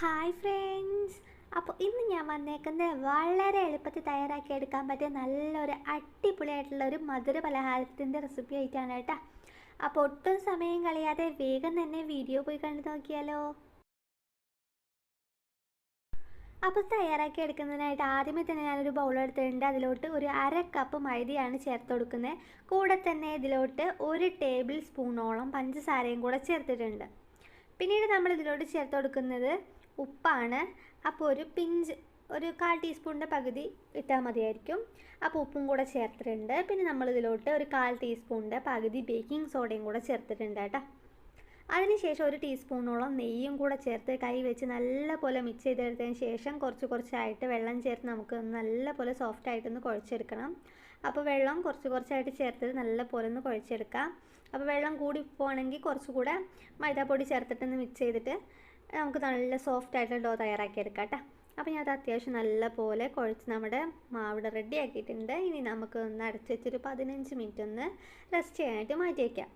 Hi friends അപ്പോൾ ഇന്ന് ഞാൻ വന്നേക്കുന്നത് വളരെ എളുപ്പത്തിൽ തയ്യാറാക്കി എടുക്കാൻ പറ്റിയ നല്ലൊരു അടിപൊളിയായിട്ടുള്ള ഒരു മധുര പലഹാരത്തിന്റെ റെസിപ്പി ആയിട്ടാണ് കേട്ടോ. അപ്പോൾ ഒട്ടും സമയം കളയാതെ വേഗം തന്നെ വീഡിയോ പോയി കണ്ടു നോക്കിയാലോ. അപ്പോൾ തയ്യാറാക്കി എടുക്കുന്നതിനായിട്ട് ആദ്യമേ തന്നെ ഞാനൊരു ബൗൾ എടുത്തിട്ടുണ്ട്. അതിലോട്ട് ഒരു അര കപ്പ് മൈദയാണ് ചേർത്ത് കൊടുക്കുന്നത് കൂടെ തന്നെ ഇതിലോട്ട് ഒരു ടേബിൾ സ്പൂണോളം പഞ്ചസാരയും കൂടെ ചേർത്തിട്ടുണ്ട്. പിന്നീട് നമ്മൾ ഇതിലോട്ട് ചേർത്ത് കൊടുക്കുന്നത് ഉപ്പാണ്. അപ്പോൾ ഒരു പിഞ്ച് ഒരു കാൽ ടീസ്പൂണിന്റെ പകുതി ഇട്ടാൽ മതിയായിരിക്കും. അപ്പോൾ ഉപ്പും കൂടെ ചേർത്തിട്ടുണ്ട്. പിന്നെ നമ്മൾ ഇതിലോട്ട് ഒരു കാൽ ടീസ്പൂണിന്റെ പകുതി ബേക്കിംഗ് സോഡയും കൂടെ ചേർത്തിട്ടുണ്ട് കേട്ടോ. അതിനുശേഷം ഒരു ടീസ്പൂണോളം നെയ്യും കൂടെ ചേർത്ത് കൈ വെച്ച് നല്ലപോലെ മിക്സ് ചെയ്തെടുത്തതിന് ശേഷം കുറച്ച് കുറച്ചായിട്ട് വെള്ളം ചേർത്ത് നമുക്ക് നല്ലപോലെ സോഫ്റ്റ് ആയിട്ടൊന്ന് കുഴച്ചെടുക്കണം. അപ്പോൾ വെള്ളം കുറച്ച് കുറച്ചായിട്ട് ചേർത്തത് നല്ലപോലെ ഒന്ന് കുഴച്ചെടുക്കാം. അപ്പോൾ വെള്ളം കൂടി പോകണമെങ്കിൽ കുറച്ചുകൂടെ മൈദാപ്പൊടി ചേർത്തിട്ടൊന്ന് മിക്സ് ചെയ്തിട്ട് നമുക്ക് നല്ല സോഫ്റ്റ് ആയിട്ടുള്ള ഡോ തയ്യാറാക്കിയെടുക്കാം കേട്ടോ അപ്പോൾ ഞാൻ അത് അത്യാവശ്യം നല്ല പോലെ കുഴച്ച് നമ്മുടെ മാവിടെ റെഡി ആക്കിയിട്ടുണ്ട്. ഇനി നമുക്ക് ഒന്ന് അടച്ച് വെച്ചൊരു പതിനഞ്ച് മിനിറ്റ് ഒന്ന് റെസ്റ്റ് ചെയ്യാനായിട്ട് മാറ്റി വയ്ക്കാം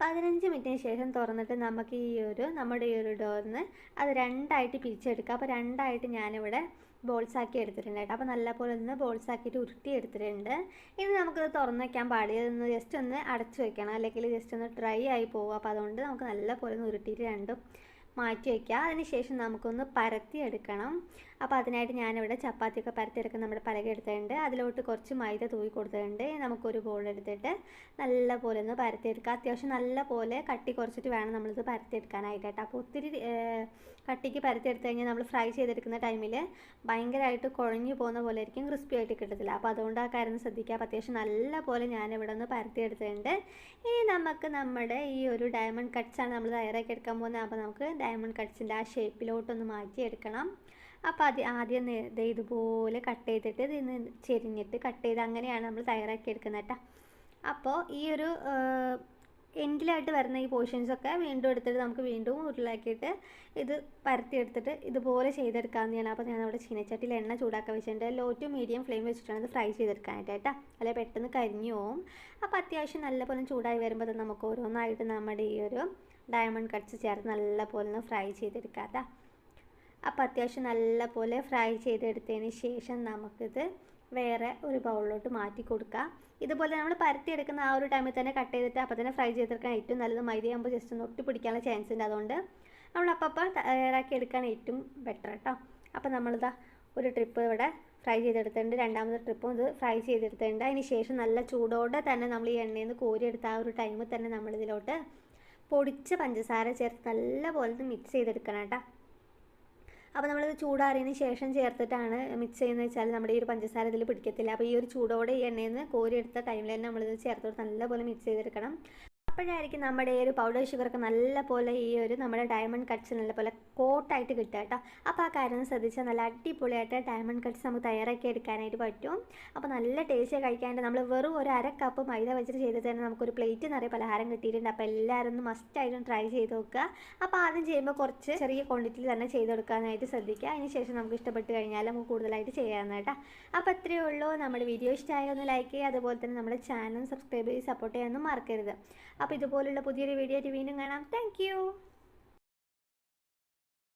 പതിനഞ്ച് മിനിറ്റിന് ശേഷം തുറന്നിട്ട് നമുക്ക് ഈ ഒരു നമ്മുടെ ഈ ഒരു ഡോറിന് അത് രണ്ടായിട്ട് പിരിച്ചെടുക്കാം. അപ്പോൾ രണ്ടായിട്ട് ഞാനിവിടെ ബോൾസ് ആക്കി എടുത്തിട്ടുണ്ട് കേട്ടോ. അപ്പോൾ നല്ലപോലെ ഒന്ന് ബോൾസ് ആക്കിയിട്ട് ഉരുട്ടി എടുത്തിട്ടുണ്ട് ഇനി നമുക്കത് തുറന്ന് വയ്ക്കാൻ പാടില്ല ഒന്ന് ജസ്റ്റ് ഒന്ന് അടച്ചു വെക്കണം. അല്ലെങ്കിൽ ജസ്റ്റ് ഒന്ന് ഡ്രൈ ആയി പോകും അപ്പോൾ അതുകൊണ്ട് നമുക്ക് നല്ലപോലെ ഒന്ന് ഉരുട്ടിയിട്ട് രണ്ടും മാറ്റി വയ്ക്കുക അതിനുശേഷം നമുക്കൊന്ന് പരത്തി എടുക്കണം. അപ്പോൾ അതിനായിട്ട് ഞാനിവിടെ ചപ്പാത്തിയൊക്കെ പരത്തിയെടുക്കുന്ന നമ്മുടെ പലക എടുത്തിട്ടുണ്ട്. അതിലോട്ട് കുറച്ച് മൈദ തൂവി കൊടുത്തിട്ടുണ്ട്. നമുക്കൊരു ബോൾ എടുത്തിട്ട് നല്ല പോലെ ഒന്ന് പരത്തിയെടുക്കുക. അത്യാവശ്യം നല്ല പോലെ കട്ടി കുറച്ചിട്ട് വേണം നമ്മളിത് പരത്തിയെടുക്കാനായിട്ട് കേട്ടോ അപ്പോൾ ഒത്തിരി കട്ടിക്ക് പരത്തിയെടുത്ത് കഴിഞ്ഞാൽ നമ്മൾ ഫ്രൈ ചെയ്തെടുക്കുന്ന ടൈമിൽ ഭയങ്കരമായിട്ട് കുഴഞ്ഞു പോകുന്ന പോലെ ആയിരിക്കും ക്രിസ്പി ആയിട്ട് കിട്ടത്തില്ല. അപ്പോൾ അതുകൊണ്ട് ആ കാര്യം ശ്രദ്ധിക്കുക. അപ്പോൾ അത്യാവശ്യം നല്ല പോലെ ഞാനിവിടെ ഒന്ന് പരത്തിയെടുത്തിട്ടുണ്ട്. ഇനി നമുക്ക് നമ്മുടെ ഈ ഒരു ഡയമണ്ട് കട്ട്സാണ് നമ്മൾ തയ്യാറാക്കി എടുക്കാൻ പോകുന്നത്. അപ്പോൾ നമുക്ക് ഡയമണ്ട് കട്ട്സിന്റെ ആ ഷേപ്പിലോട്ടൊന്ന് മാറ്റിയെടുക്കണം. അപ്പോൾ അത് ആദ്യം ഇത് ഇതുപോലെ കട്ട് ചെയ്തിട്ട് ഇതിന്ന് ചെരിഞ്ഞിട്ട് കട്ട് ചെയ്ത് അങ്ങനെയാണ് നമ്മൾ തയ്യാറാക്കി എടുക്കുന്നത് കേട്ടോ അപ്പോൾ ഈ ഒരു എൻഡിലായിട്ട് വരുന്ന ഈ പോർഷൻസൊക്കെ വീണ്ടും എടുത്തിട്ട് നമുക്ക് വീണ്ടും ഉരുളാക്കിയിട്ട് ഇത് പരത്തി എടുത്തിട്ട് ഇതുപോലെ ചെയ്തെടുക്കാമെന്നാണ് അപ്പോൾ ഞാൻ അവിടെ ചീനച്ചട്ടിയിൽ എണ്ണ ചൂടാക്കാൻ വെച്ചിട്ടുണ്ട്. ലോ ടു മീഡിയം ഫ്ലെയിം വെച്ചിട്ടാണ് ഇത് ഫ്രൈ ചെയ്തെടുക്കാനായിട്ട് കേട്ടോ അല്ലെങ്കിൽ പെട്ടെന്ന് കരിഞ്ഞു പോവും. അപ്പോൾ അത്യാവശ്യം നല്ലപോലെ ചൂടായി വരുമ്പോൾ അത് നമുക്ക് ഓരോന്നായിട്ട് നമ്മുടെ ഈ ഒരു ഡയമണ്ട് കട്ട്സ് ചേർത്ത് നല്ലപോലെ ഒന്ന് ഫ്രൈ ചെയ്തെടുക്കാം കേട്ടോ അപ്പോൾ അത്യാവശ്യം നല്ലപോലെ ഫ്രൈ ചെയ്തെടുത്തതിന് ശേഷം നമുക്കിത് വേറെ ഒരു ബൗളിലോട്ട് മാറ്റി കൊടുക്കാം. ഇതുപോലെ നമ്മൾ പരത്തിയെടുക്കുന്ന ആ ഒരു ടൈമിൽ തന്നെ കട്ട് ചെയ്തിട്ട് അപ്പോൾ തന്നെ ഫ്രൈ ചെയ്തെടുക്കാൻ ഏറ്റവും നല്ലത് മൈദയാകുമ്പോൾ ജസ്റ്റ് ഒന്ന് ഒട്ടി പിടിക്കാനുള്ള ചാൻസ് ഉണ്ട്. അതുകൊണ്ട് നമ്മൾ അപ്പം തയ്യാറാക്കി എടുക്കാൻ ഏറ്റവും ബെറ്റർ കേട്ടോ അപ്പോൾ നമ്മളിതാ ഒരു ട്രിപ്പ് ഇവിടെ ഫ്രൈ ചെയ്തെടുത്തിട്ടുണ്ട്. രണ്ടാമത്തെ ട്രിപ്പും ഇത് ഫ്രൈ ചെയ്തെടുത്തിട്ടുണ്ട്. അതിന് ശേഷം നല്ല ചൂടോടെ തന്നെ നമ്മൾ ഈ എണ്ണയിൽ നിന്ന് കോരിയെടുത്ത ആ ഒരു ടൈമിൽ തന്നെ നമ്മളിതിലോട്ട് പൊടിച്ച പഞ്ചസാര ചേർത്ത് നല്ലപോലെ മിക്സ് ചെയ്തെടുക്കണം കേട്ടോ. അപ്പോൾ നമ്മളിത് ചൂടാറിയതിന് ശേഷം ചേർത്തിട്ടാണ് മിക്സ് ചെയ്യുന്നത് വെച്ചാൽ നമ്മുടെ ഈ ഒരു പഞ്ചസാര ഇതിൽ പിടിക്കത്തില്ല. അപ്പോൾ ഈ ഒരു ചൂടോടെ ഈ എണ്ണയിൽ നിന്ന് കോരിയെടുത്ത ടൈമിൽ തന്നെ നമ്മളിത് ചേർത്ത് നല്ലപോലെ മിക്സ് ചെയ്തെടുക്കണം. അപ്പോഴായിരിക്കും നമ്മുടെ ഈ ഒരു പൗഡർ ഷുഗറൊക്കെ നല്ല പോലെ ഈ ഒരു നമ്മുടെ ഡയമണ്ട് കട്ട്സ് നല്ല പോലെ കോട്ടായിട്ട് കിട്ടുക കേട്ടോ. അപ്പോൾ ആ കാര്യം ശ്രദ്ധിച്ചാൽ നല്ല അടിപൊളിയായിട്ട് ഡയമണ്ട് കട്ട്സ് നമുക്ക് തയ്യാറാക്കി എടുക്കാനായിട്ട് പറ്റും. അപ്പോൾ നല്ല ടേസ്റ്റ് കഴിക്കാനായിട്ട് നമ്മൾ വെറും ഒരു അര കപ്പ് മൈദ വെച്ചിട്ട് ചെയ്തിട്ട് തന്നെ നമുക്കൊരു പ്ലേറ്റ് നിറയെ പലഹാരം കിട്ടിയിട്ടുണ്ട്. അപ്പോൾ എല്ലാവരും ഒന്ന് മസ്റ്റായിട്ടും ട്രൈ ചെയ്ത് നോക്കുക. അപ്പോൾ ആദ്യം ചെയ്യുമ്പോൾ കുറച്ച് ചെറിയ ക്വാണ്ടിറ്റിയിൽ തന്നെ ചെയ്ത് കൊടുക്കാനായിട്ട് ശ്രദ്ധിക്കുക. അതിന് ശേഷം നമുക്ക് ഇഷ്ടപ്പെട്ട് കഴിഞ്ഞാൽ നമുക്ക് കൂടുതലായിട്ട് ചെയ്യാമെന്ന് കേട്ടോ. അപ്പോൾ അത്രയേ ഉള്ളൂ. നമ്മുടെ വീഡിയോ ഇഷ്ടമായ ഒന്ന് ലൈക്ക് ചെയ്യുക. അതുപോലെ തന്നെ നമ്മുടെ ചാനൽ സബ്സ്ക്രൈബ് ചെയ്ത് സപ്പോർട്ട് ചെയ്യാനൊന്നും മറക്കരുത്. അപ്പോൾ ഇതുപോലുള്ള പുതിയൊരു വീഡിയോ ആയിട്ട് വീണ്ടും കാണാം. താങ്ക്